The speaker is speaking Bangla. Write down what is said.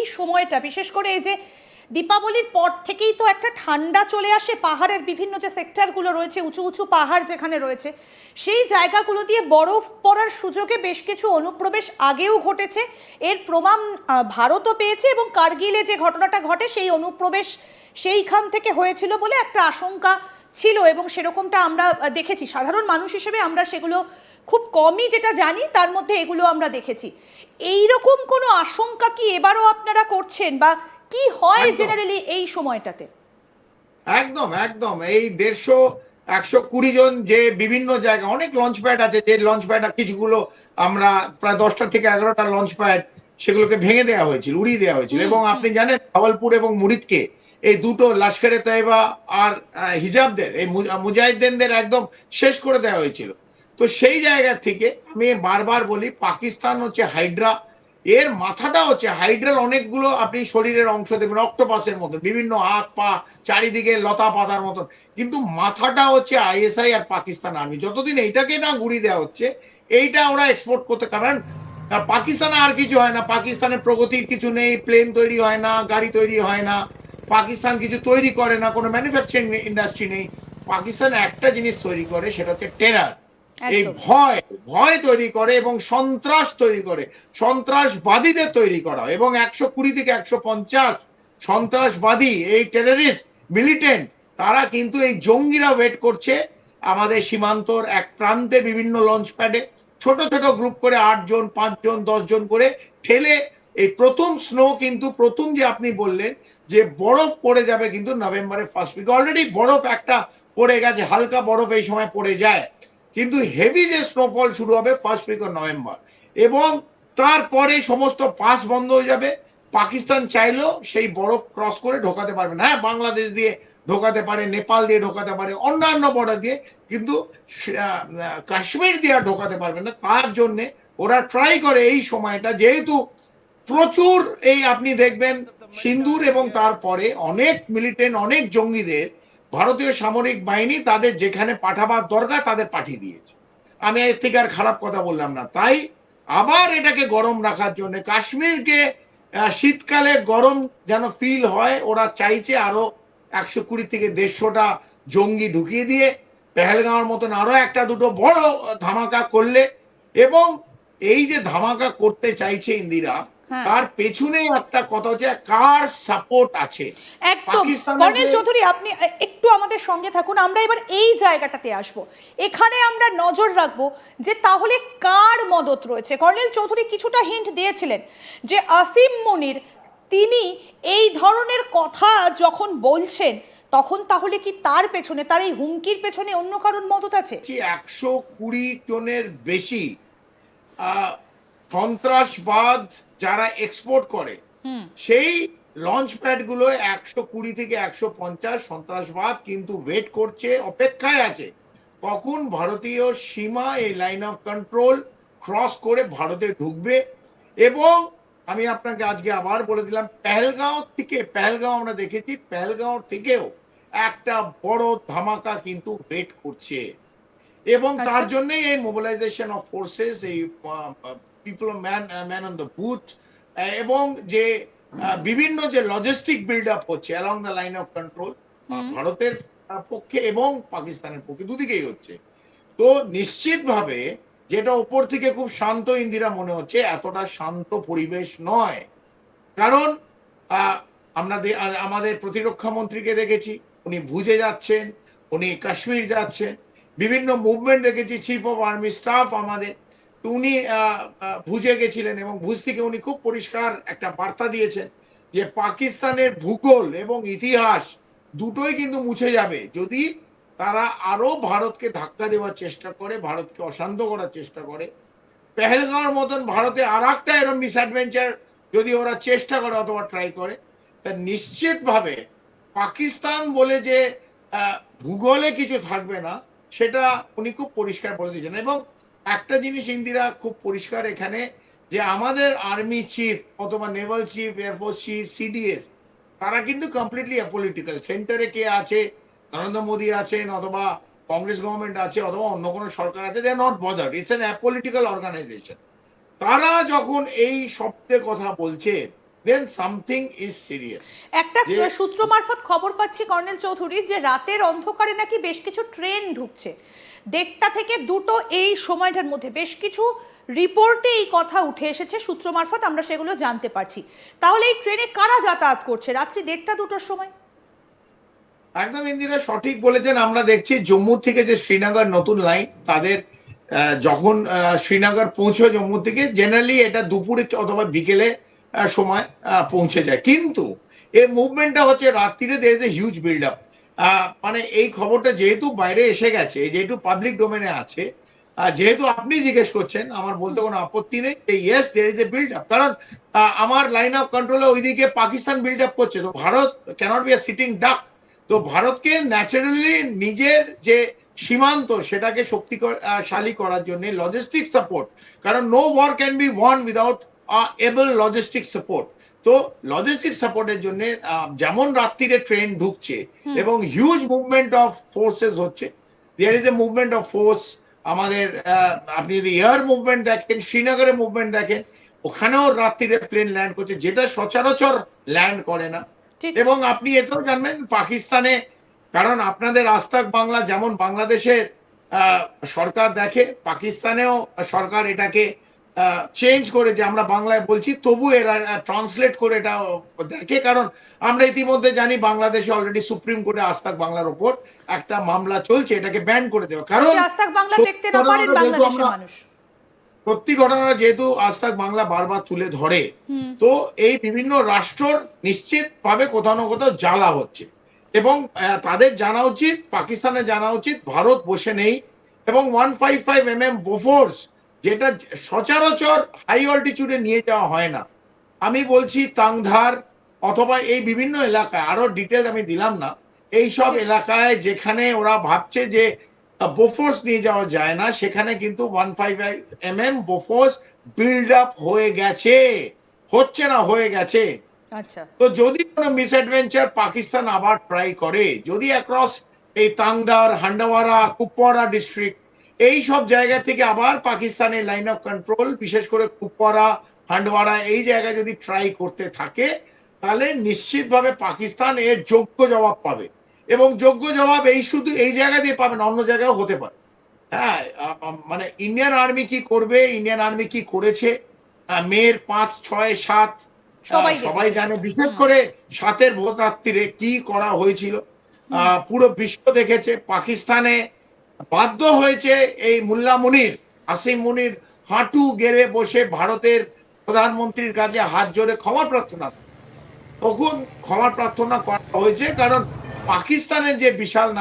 এই সময়টা, বিশেষ করে এই যে দীপাবলির পর থেকেই তো একটা ঠান্ডা চলে আসে, পাহাড়ের বিভিন্ন যে সেক্টরগুলো রয়েছে, উঁচু উঁচু পাহাড় যেখানে রয়েছে, সেই জায়গাগুলো দিয়ে বরফ পড়ার সুযোগে বেশ কিছু অনুপ্রবেশ আগেও ঘটেছে। এর প্রমাণ ভারতও পেয়েছে এবং কার্গিলে যে ঘটনাটা ঘটে, সেই অনুপ্রবেশ সেইখান থেকে হয়েছিল বলে একটা আশঙ্কা ছিল এবং সেরকমটা আমরা দেখেছি। সাধারণ মানুষ হিসেবে আমরা সেগুলো খুব কমই যেটা জানি তার মধ্যে এগুলো আমরা দেখেছি। এই রকম কোনো আশঙ্কা কি এবারও আপনারা করছেন বা কি হয় জেনারেলি এই সময়টাতে? একদম একদম। এই দেড়শো একশো কুড়ি জন যে বিভিন্ন জায়গা অনেক লঞ্চ প্যাড আছে যে লঞ্চ প্যাড কিছুগুলো আমরা প্রায় দশটা থেকে এগারোটা লঞ্চ প্যাড সেগুলোকে ভেঙে দেওয়া হয়েছিল উড়িয়ে দেওয়া হয়েছিল। এবং আপনি জানেন ভাওয়ালপুর এবং মুরিদকে এই দুটো লাস্কারে তাইবা আর হিজাবদের, এই মু- মুজাহিদ্দিনদের একদম শেষ করে দেওয়া হয়েছিল। তো সেই জায়গা থেকে আমি বারবার বলি, পাকিস্তান হচ্ছে হাইড্রা। এর মাথাটা হচ্ছে হাইড্রাল অনেকগুলো আপনি শরীরের অংশ দেখবেন, অক্টোপাসের মতো, বিভিন্ন হাত, পা, চারিদিকে লতা পাতার মতন। কিন্তু মাথাটা হচ্ছে আইএসআই আর পাকিস্তান আর্মি। যতদিন এইটাকে না গুড়িয়ে দেওয়া হচ্ছে, এইটা ওরা এক্সপোর্ট করতে, কারণ পাকিস্তানে আর কিছু হয় না। পাকিস্তানের প্রগতির কিছু নেই প্লেন তৈরি হয় না, গাড়ি তৈরি হয় না। পাকিস্তান কিছু তৈরি করে না কোনো ম্যানুফ্যাকচারিং ইন্ডাস্ট্রি নেই। পাকিস্তান একটা জিনিস তৈরি করে সেটা হচ্ছে টেরার এই ভয় ভয় তৈরি করে এবং সন্ত্রাস তৈরি করে। সন্ত্রাসবাদীদের তৈরি করা। এবং একশো কুড়ি থেকে একশো পঞ্চাশ সন্ত্রাসবাদী এই টেররিস্ট মিলিটেন্ট তারা কিন্তু এই জঙ্গিরা ওয়েট করছে আমাদের সীমান্তর এক প্রান্তে বিভিন্ন লঞ্চ প্যাডে ছোট ছোট গ্রুপ করে আট জন পাঁচ জন দশ জন করে ঠেলে এই প্রথম স্নো কিন্তু প্রথম যে আপনি বললেন যে বরফ পড়ে যাবে কিন্তু নভেম্বরের ফার্স্ট উইক অলরেডি বরফ একটা পড়ে গেছে, হালকা বরফ এই সময় পড়ে যায়। কিন্তু হেভি যে স্নোফল শুরু হবে ফার্স্ট উইক অফ নভেম্বর এবং তারপরে সমস্ত পাস বন্ধ হয়ে যাবে। পাকিস্তান চাইলেও সেই বরফ ক্রস করে ঢোকাতে পারবে না। হ্যাঁ বাংলাদেশ দিয়ে ঢোকাতে পারে, নেপাল দিয়ে ঢোকাতে পারে, অন্যান্য বর্ডার দিয়ে, কিন্তু কাশ্মীর দিয়ে আর ঢোকাতে পারবে না। তার জন্যে ওরা ট্রাই করে এই সময়টা। যেহেতু প্রচুর এই আপনি দেখবেন সিন্দুর এবং তারপরে অনেক মিলিটেন্ট অনেক জঙ্গিদের ভারতীয় সামরিক বাহিনী তাদের যেখানে পাঠাবার দরকার তাদের পাঠিয়ে দিয়েছে আমি এর থেকে আর খারাপ কথা বললাম না তাই আবার এটাকে গরম রাখার জন্য কাশ্মীরকে শীতকালে গরম যেন ফিল হয়, ওরা চাইছে আরও একশো কুড়ি থেকে দেড়শোটা জঙ্গি ঢুকিয়ে দিয়ে পেহেলগাঁওয়ের মতন আরও একটা দুটো বড় ধামাকা করলে এবং এই যে ধামাকা করতে চাইছে ইন্দিরা। তার পেছনে একটা কথা হচ্ছে কার সাপোর্ট আছে? একদম। কর্নেল চৌধুরী আপনি একটু আমাদের সঙ্গে থাকুন আমরা এবার এই জায়গাটাতে আসব। এখানে আমরা নজর রাখব যে তাহলে কার মদত রয়েছে? কর্নেল চৌধুরী কিছুটা হিন্ট দিয়েছিলেন যে আসিম মনির তিনি এই ধরনের কথা যখন বলছেন তখন তাহলে কি তার পেছনে তার এই হুমকির পেছনে অন্য কারণ মদত আছে? একশো কুড়ি জনের বেশি আহ, সন্ত্রাসবাদ যারা এক্সপোর্ট করে সেই লঞ্চ প্যাডগুলো একশো কুড়ি থেকে একশো পঞ্চাশ সন্ত্রাসবাদ কিন্তু ওয়েট করছে অপেক্ষায় আছে। কখন ভারতীয় সীমা এই লাইন অফ কন্ট্রোল ক্রস করে ভারতে ঢুকবে এবং আমি আপনাকে আজকে আবার বলে দিলাম পেহেলগাঁও থেকে পেহেলগাঁও আমরা দেখেছি পেহেলগাঁও থেকেও একটা বড় ধামাকা কিন্তু ওয়েট করছে। এবং তার আচ্ছা। জন্যই এই মোবিলাইজেশন অফ ফোর্সেস এই people man man on the booth এবং যে বিভিন্ন যে লজিস্টিক বিল্ড আপ হচ্ছে along the line of control ভারতের পক্ষে এবং পাকিস্তানের পক্ষে দুদিকেই হচ্ছে। তো নিশ্চিতভাবে যেটা উপর থেকে খুব শান্ত ইন্দিরা মনে হচ্ছে এতটা শান্ত পরিবেশ নয়। কারণ আমরা আমাদের প্রতিরক্ষা মন্ত্রীকে দেখেছি উনি ভুজে যাচ্ছেন উনি কাশ্মীর যাচ্ছেন বিভিন্ন মুভমেন্ট দেখেছি চিফ অফ আর্মি স্টাফ আমাদের উনি ভুজে গেছিলেন এবং ভুজ থেকে উনি খুব পরিষ্কার একটা বার্তা দিয়েছেন যে পাকিস্তানের ভূগোল এবং ইতিহাস দুটোই কিন্তু মুছে যাবে যদি তারা আরও ভারতকে ধাক্কা দেওয়ার চেষ্টা করে, ভারতকে অশান্ত করার চেষ্টা করে। পেহেলগাঁওর মতন ভারতে আর একটা এরকম মিসঅ্যাডভেঞ্চার যদি ওরা চেষ্টা করে অথবা ট্রাই করে, তা নিশ্চিতভাবে পাকিস্তান বলে যে ভূগোলে কিছু থাকবে না, সেটা উনি খুব পরিষ্কার বলে দিয়েছেন। এবং একটা জিনিস ইন্দিরা খুব পরিষ্কার এখানে যে আমাদের আর্মি চিফ অথবা naval chief air force chief CDS তারা কিন্তু কমপ্লিটলি অ্যাপলিটিক্যাল সেন্টারে কে আছে? নরেন্দ্র মোদী আছেন অথবা কংগ্রেস গভর্নমেন্ট আছে অথবা অন্য কোনো সরকার আছে they are not bothered it's an apolitical organisation তারা যখন এই শব্দের কথা বলছে দেন সামথিং ইজ সিরিয়াস একটা সূত্র মারফত খবর পাচ্ছি কর্নেল চৌধুরী যে রাতের অন্ধকারে নাকি বেশ কিছু ট্রেন ঢুকছে। দেড়টা থেকে দুটো এই সময়টার মধ্যে বেশ কিছু রিপোর্টে এই কথা উঠে এসেছে, সূত্র মারফত আমরা সেগুলো জানতে পারছি। তাহলে এই ট্রেনে কারা যাতায়াত করছে রাত্রি দেড়টা দুটোর সময়? একদম ইন্দিরা, সঠিক বলেছেন। আমরা দেখছি জম্মু থেকে যে শ্রীনগর নতুন লাইন, তাদের যখন শ্রীনগর পৌঁছয় জম্মু থেকে জেনারেলি এটা দুপুরে অথবা বিকেলে সময় পৌঁছে যায়। কিন্তু এই মুভমেন্টটা হচ্ছে রাত্রিরে is a huge build up মানে এই খবরটা যেহেতু বাইরে এসে গেছে, যেহেতু পাবলিক ডোমেনে আছে যেহেতু আপনি জিজ্ঞেস করছেন, আমার বলতে কোনো আপত্তি নেই yes is a build up কারণ আমার লাইন অফ কন্ট্রোলে ওইদিকে পাকিস্তান বিল্ড আপ করছে। তো Bharat cannot be a sitting duck তো ভারতকে ন্যাচারালি নিজের যে সীমান্ত, সেটাকে শক্তিশালী করার জন্য লজিস্টিক সাপোর্ট কারণ no war can be won without able logistic support তো লজিস্টিক সাপোর্টের জন্য যেমন রাত্রিরে ট্রেন ঢুকছে এবং হিউজ মুভমেন্ট অফ ফোর্সেস হচ্ছে there is a movement of force আমাদের আপনি যদি এয়ার মুভমেন্ট দেখেন শ্রীনগরের মুভমেন্ট দেখেন ওখানেও রাত্রিরে প্লেন ল্যান্ড করছে যেটা সচরাচর ল্যান্ড করে না। এবং আপনি এটাও জানবেন পাকিস্তানে কারণ আপনাদের আস্তাক বাংলা যেমন বাংলাদেশের আহ, সরকার দেখে পাকিস্তানেও সরকার এটাকে চেঞ্জ করে যে আমরা বাংলায় বলছি তবু এরা ট্রান্সলেট করে এটা দেখে কারণ আমরা ইতিমধ্যে জানি বাংলাদেশে অলরেডি সুপ্রিম কোর্টে আস্তাক বাংলার উপর একটা মামলা চলছে এটাকে ব্যান করে দেওয়া। কারণ আস্তাক বাংলা সত্যি দেখতে না পারেন ঘটনাটা যেহেতু বাংলাদেশের আমরা- মানুষ। সত্যি ঘটনা যেহেতু আস্তাক বাংলা বারবার তুলে ধরে তো এই বিভিন্ন রাষ্ট্রর নিশ্চিত ভাবে কোথাও না কোথাও জ্বালা হচ্ছে। এবং তাদের জানা উচিত পাকিস্তানে জানা উচিত ভারত বসে নেই। এবং one five five M M Bofors যেটা সচরাচর হাই অল্টিটিউডে নিয়ে যাওয়া হয় না। আমি বলছি তাংধার অথবা এই বিভিন্ন এলাকায় আরও ডিটেল আমি দিলাম না এই সব এলাকায় যেখানে ওরা ভাবছে যে বোফোর্স নিয়ে যাওয়া যায় না সেখানে কিন্তু one five M M Bofors build up হয়ে গেছে। হচ্ছে না হয়ে গেছে। আচ্ছা। তো যদি কোনো মিসঅ্যাডভেঞ্চার পাকিস্তান আবার ট্রাই করে যদি অ্যাক্রস এই তাংদার হান্ডাওয়ারা কুপওয়ারা ডিস্ট্রিক্ট এই সব জায়গা থেকে আবার পাকিস্তানের লাইন অফ কন্ট্রোল বিশেষ করে কুপওয়ারা হান্ডওয়ারা এই জায়গায় যদি ট্রাই করতে থাকে তাহলে নিশ্চিতভাবে পাকিস্তান এর যোগ্য জবাব পাবে। এবং যোগ্য জবাব এই শুধু এই জায়গা দিয়ে পাবে না অন্য জায়গায় হতে পারে। হ্যাঁ মানে ইন্ডিয়ান আর্মি কি করবে ইন্ডিয়ান আর্মি কি করেছে মেয়ের পাঁচ ছয় সাত সবাই জানে। বিশেষ করে সাতের ভোট রাত্রিরে কি করা হয়েছিল। আহ, পুরো বিশ্ব দেখেছে পাকিস্তানে বাধ্য হয়েছে এই মুল্লা মুনির, আসিম মুনির হাঁটু গেড়ে বসে ভারতের প্রধানমন্ত্রীর কাছে হাত জোরে ক্ষমা প্রার্থনা তখন ক্ষমা প্রার্থনা করা হয়েছে, কারণ পাকিস্তানের যে বিশাল